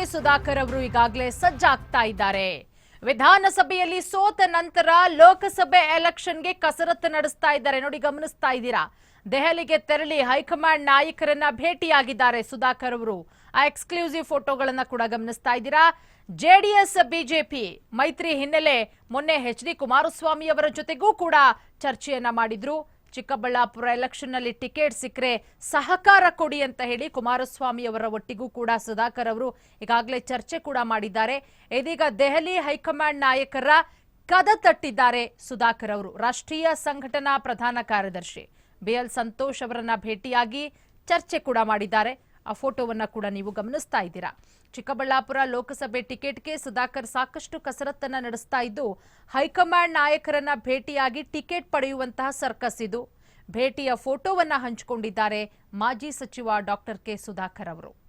K Sudhakar ಅವರು ಈಗಾಗಲೇ ಸಜ್ಜಾಗ್ತಾ ಇದ್ದಾರೆ. ವಿಧಾನಸಭೆಯಲ್ಲಿ ಸೋತ ನಂತರ ಲೋಕಸಭೆ ಎಲೆಕ್ಷನ್ಗೆ ಕಸರತ್ತು ನಡೆಸ್ತಾ ಇದ್ದಾರೆ. ನೋಡಿ, ಗಮನಿಸ್ತಾ ಇದ್ದೀರಾ? ದೆಹಲಿಗೆ ತೆರಳಿ ಹೈಕಮಾಂಡ್ ನಾಯಕರನ್ನ ಭೇಟಿಯಾಗಿದ್ದಾರೆ ಸುಧಾಕರ್ ಅವರು. ಆ ಎಕ್ಸ್ಕ್ಲೂಸಿವ್ ಫೋಟೋಗಳನ್ನ ಕೂಡ ಗಮನಿಸ್ತಾ ಇದ್ದೀರಾ? ಜೆಡಿಎಸ್, ಬಿಜೆಪಿ ಮೈತ್ರಿ ಹಿನ್ನೆಲೆ ಮೊನ್ನೆ ಎಚ್ ಡಿ ಕುಮಾರಸ್ವಾಮಿ ಅವರ ಜೊತೆಗೂ ಕೂಡ ಚರ್ಚೆಯನ್ನ ಮಾಡಿದ್ರು. ಚಿಕ್ಕಬಳ್ಳಾಪುರ ಎಲೆಕ್ಷನ್ನಲ್ಲಿ ಟಿಕೆಟ್ ಸಿಕ್ಕರೆ ಸಹಕಾರ ಕೊಡಿ ಅಂತ ಹೇಳಿ ಕುಮಾರಸ್ವಾಮಿ ಅವರ ಒಟ್ಟಿಗೂ ಕೂಡ ಸುಧಾಕರ್ ಅವರು ಈಗಾಗಲೇ ಚರ್ಚೆ ಕೂಡ ಮಾಡಿದ್ದಾರೆ. ಇದೀಗ ದೆಹಲಿ ಹೈಕಮಾಂಡ್ ನಾಯಕರ ಕದ ತಟ್ಟಿದ್ದಾರೆ ಸುಧಾಕರ್ ಅವರು. ರಾಷ್ಟ್ರೀಯ ಸಂಘಟನಾ ಪ್ರಧಾನ ಕಾರ್ಯದರ್ಶಿ ಬಿಎಲ್ ಸಂತೋಷ್ ಅವರನ್ನ ಭೇಟಿಯಾಗಿ ಚರ್ಚೆ ಕೂಡ ಮಾಡಿದ್ದಾರೆ. ಆ ಫೋಟೋವನ್ನ ಕೂಡ ನೀವು ಗಮನಿಸ್ತಾ ಇದ್ದೀರಾ. ಚಿಕ್ಕಬಳ್ಳಾಪುರ ಲೋಕಸಭೆ ಟಿಕೆಟ್ಗೆ ಸುಧಾಕರ್ ಸಾಕಷ್ಟು ಕಸರತ್ತನ್ನ ನಡೆಸ್ತಾ ಇದ್ದು, ಹೈಕಮಾಂಡ್ ನಾಯಕರನ್ನ ಭೇಟಿಯಾಗಿ ಟಿಕೆಟ್ ಪಡೆಯುವಂತಹ ಸರ್ಕಸ್ ಇದು. ಭೇಟಿಯ ಫೋಟೋವನ್ನ ಹಂಚಿಕೊಂಡಿದ್ದಾರೆ ಮಾಜಿ ಸಚಿವ ಡಾಕ್ಟರ್ ಕೆ ಸುಧಾಕರ್ ಅವರು.